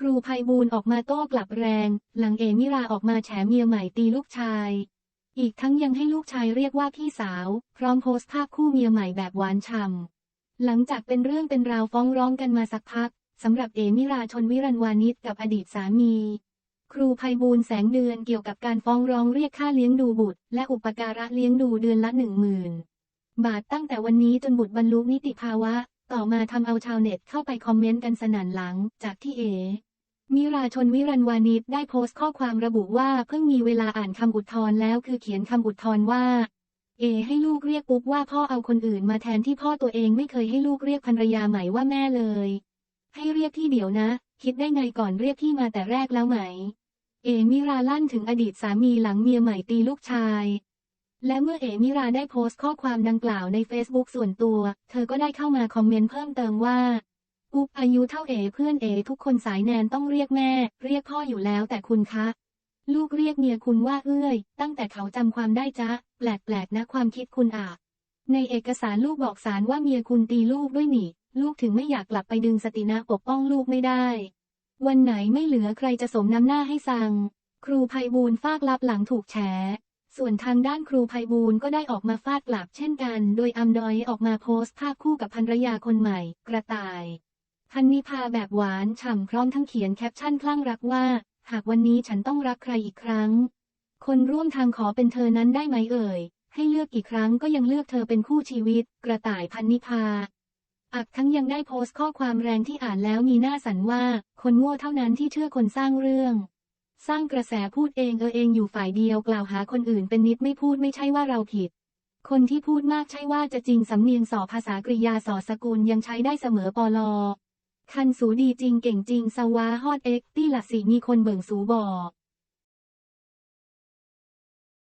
ครูภัยบูลย์ออกมาโต้กลับแรง หลังเอมิราออกมาแฉเมียใหม่ตีลูกชาย อีกทั้งยังให้ลูกชายเรียกว่าพี่สาว พร้อมโพสต์ภาพคู่เมียใหม่แบบหวานฉ่ำหลังจากเป็นเรื่องเป็นราวฟ้องร้องกันมาสักพักสำหรับเอมิราชนวิรันวานิชกับอดีตสามี ครูภัยบูลย์แสงเดือนเกี่ยวกับการฟ้องร้องเรียกค่าเลี้ยงดูบุตร และอุปการะเลี้ยงดูเดือนละหนึ่งหมื่นบาทตั้งแต่วันนี้จนบุตรบรรลุนิติภาวะ ต่อมาทำเอาชาวเน็ตเข้าไปคอมเมนต์กันสนั่นหลังจากที่เอ มิราชนวิรันวานิชได้โพสต์ข้อความระบุว่าเพิ่งมีเวลาอ่านคำอุทธรณ์แล้วคือเขียนคำอุทธรณ์ว่า เอ ให้ลูกเรียกปุ๊บว่าพ่อเอาคนอื่นมาแทนที่พ่อตัวเองไม่เคยให้ลูกเรียกภรรยาใหม่ว่าแม่เลย ให้เรียกที่เดี๋ยวนะ คิดได้ไงก่อนเรียกที่มาแต่แรกแล้วไหม เอมิราลั่นถึงอดีตสามีหลังเมียใหม่ตีลูกชาย และเมื่อเอมิราได้โพสต์ข้อความดังกล่าวใน Facebook ส่วนตัว เธอก็ได้เข้ามาคอมเมนต์เพิ่มเติมว่า ปุ๊บอายุเท่าเอเพื่อนเอทุกคนสายแนนต้องเรียกแม่ เรียกพ่ออยู่แล้วแต่คุณคะ ลูกเรียกเมียคุณว่าเอ้ย ตั้งแต่เขาจำความได้จ้ะแปลกๆนะความคิดคุณอะในเอกสารลูกบอกสารว่าเมียคุณตีลูกด้วยหนิลูกถึงไม่อยากกลับไปดึงสตินะปกป้องลูกไม่ได้ วันไหนไม่เหลือใครจะสมน้ำหน้าให้สั่งครูภัยบูลฟากลับหลังถูกแฉส่วนทางด้านครูภัยบูลก็ได้ออกมาฟาดกลับเช่นกัน โดยอัมดอยออกมาโพสต์ภาพคู่กับภรรยาคนใหม่ กระต่าย พันนิพาแบบหวานฉ่ำพร้อมทั้งเขียนแคปชั่นคลั่งรักว่า หากวันนี้ฉันต้องรักใครอีกครั้ง คนร่วมทางขอเป็นเธอนั้นได้ไหมเอ่ย ให้เลือกกี่ครั้งก็ยังเลือกเธอเป็นคู่ชีวิต กระต่ายพันนิพาอักทั้งยังได้โพสต์ข้อความแรงที่อ่านแล้วมีหน้าสันว่า คนโง่เท่านั้นที่เชื่อคนสร้างเรื่อง สร้างกระแสพูดเองเออเองอยู่ฝ่ายเดียวกล่าวหาคนอื่นเป็นนิดไม่พูดไม่ใช่ว่าเราผิด คนที่พูดมากใช่ว่าจะจริงสำเนียงสอภาษากริยาสอสกุลยังใช้ได้เสมอปลอ คันสูดีจริงเก่งจริงสวาฮอดเอ็กตี้ละสีมีคนเบิ่งสูบอก